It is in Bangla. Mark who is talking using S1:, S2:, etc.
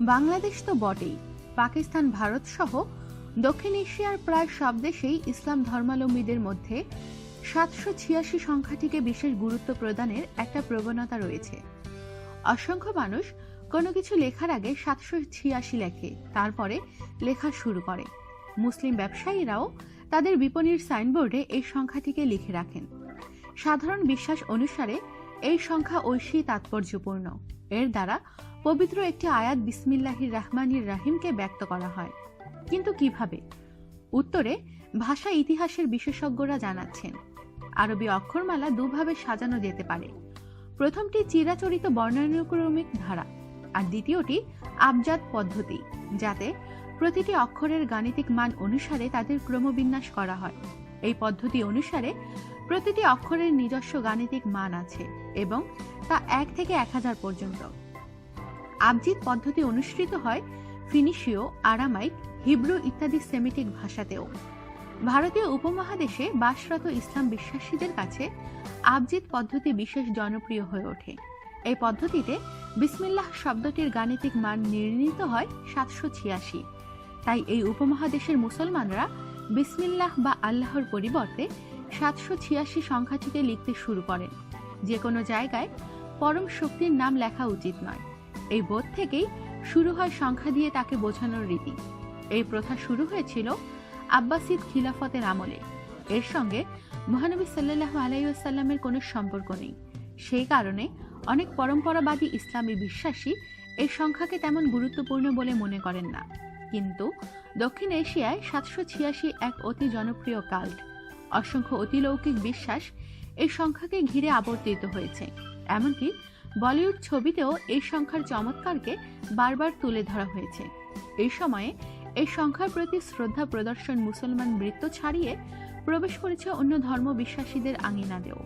S1: বাংলাদেশ তো বটেই। পাকিস্তান, ভারত সহ দক্ষিণ এশিয়ার প্রায় সব দেশেই ইসলাম ধর্মাবলম্বীদের মধ্যে সাতশো ছিয়াশি সংখ্যাটিকে বিশেষ গুরুত্ব প্রদানের একটা প্রবণতা রয়েছে। অসংখ্য মানুষ কোনো কিছু লেখার আগে সাতশো ছিয়াশি লেখে, তারপরে লেখা শুরু করে। মুসলিম ব্যবসায়ীরাও তাদের বিপণীর সাইনবোর্ডে এই সংখ্যাটিকে লিখে রাখেন। সাধারণ বিশ্বাস অনুসারে এই সংখ্যা ঐশী তাৎপর্যপূর্ণ। এর দ্বারা পবিত্র একটি আয়াত বিসমিল্লাহির রহমানির রাহিমকে ব্যক্ত করা হয়। কিন্তু কীভাবে? উত্তরে, ভাষা ইতিহাসের বিশেষজ্ঞরা জানাচ্ছেন, আরবি অক্ষরমালা দুভাবে সাজানো যেতে পারে। প্রথমটি চিরাচরিত বর্ণানুক্রমিক ধারা, আর দ্বিতীয়টি আবজাদ পদ্ধতি, যাতে প্রতিটি অক্ষরের গাণিতিক মান অনুসারে তাদের ক্রমবিন্যাস করা হয়। এই পদ্ধতি অনুসারে প্রতিটি অক্ষরের নিজস্ব গাণিতিক মান আছে এবং তা এক থেকে এক হাজার পর্যন্ত। আবজিদ পদ্ধতি অনুসৃত হয় ফিনিশীয়, আরামাইক, হিব্রু ইত্যাদি সেমিটিক ভাষাতেও। ভারতীয় উপমহাদেশে বাসরত ইসলাম বিশ্বাসীদের কাছে আবজিদ পদ্ধতি বিশেষ জনপ্রিয় হয়ে ওঠে। এই পদ্ধতিতে বিসমিল্লাহ শব্দটির গাণিতিক মান নির্ণীত হয় সাতশো ছিয়াশি। তাই এই উপমহাদেশের মুসলমানরা বিসমিল্লাহ বা আল্লাহর পরিবর্তে সাতশো ছিয়াশি সংখ্যাটিকে লিখতে শুরু করেন। যে কোনো জায়গায় পরম শক্তির নাম লেখা উচিত নয়। এই বোধ থেকেই শুরু হয় সংখ্যা দিয়ে তাকে বোঝানোর রীতি। এই প্রথা শুরু হয়েছিল আব্বাসিদ খিলাফতের আমলে। এর সঙ্গে মহানবী সাল্লাহ আলাইসাল্লামের কোনো সম্পর্ক নেই। সেই কারণে অনেক পরম্পরাবাদী ইসলামী বিশ্বাসী এই সংখ্যাকে তেমন গুরুত্বপূর্ণ বলে মনে করেন না। কিন্তু দক্ষিণ এশিয়ায় সাতশো ছিয়াশি এক অতি জনপ্রিয় কাল্ট, অসংখ্য অতিলৌকিক বিশ্বাস এই সংখ্যাকে ঘিরে আবর্তিত হয়েছে। এমনকি বলিউড ছবিতেও এই সংখ্যার চমৎকারকে বারবার তুলে ধরা হয়েছে। এই সময়ে এই সংখ্যার প্রতি শ্রদ্ধা প্রদর্শন মুসলমান বৃত্ত ছাড়িয়ে প্রবেশ করেছে অন্য ধর্ম বিশ্বাসীদের আঙিনাতেও।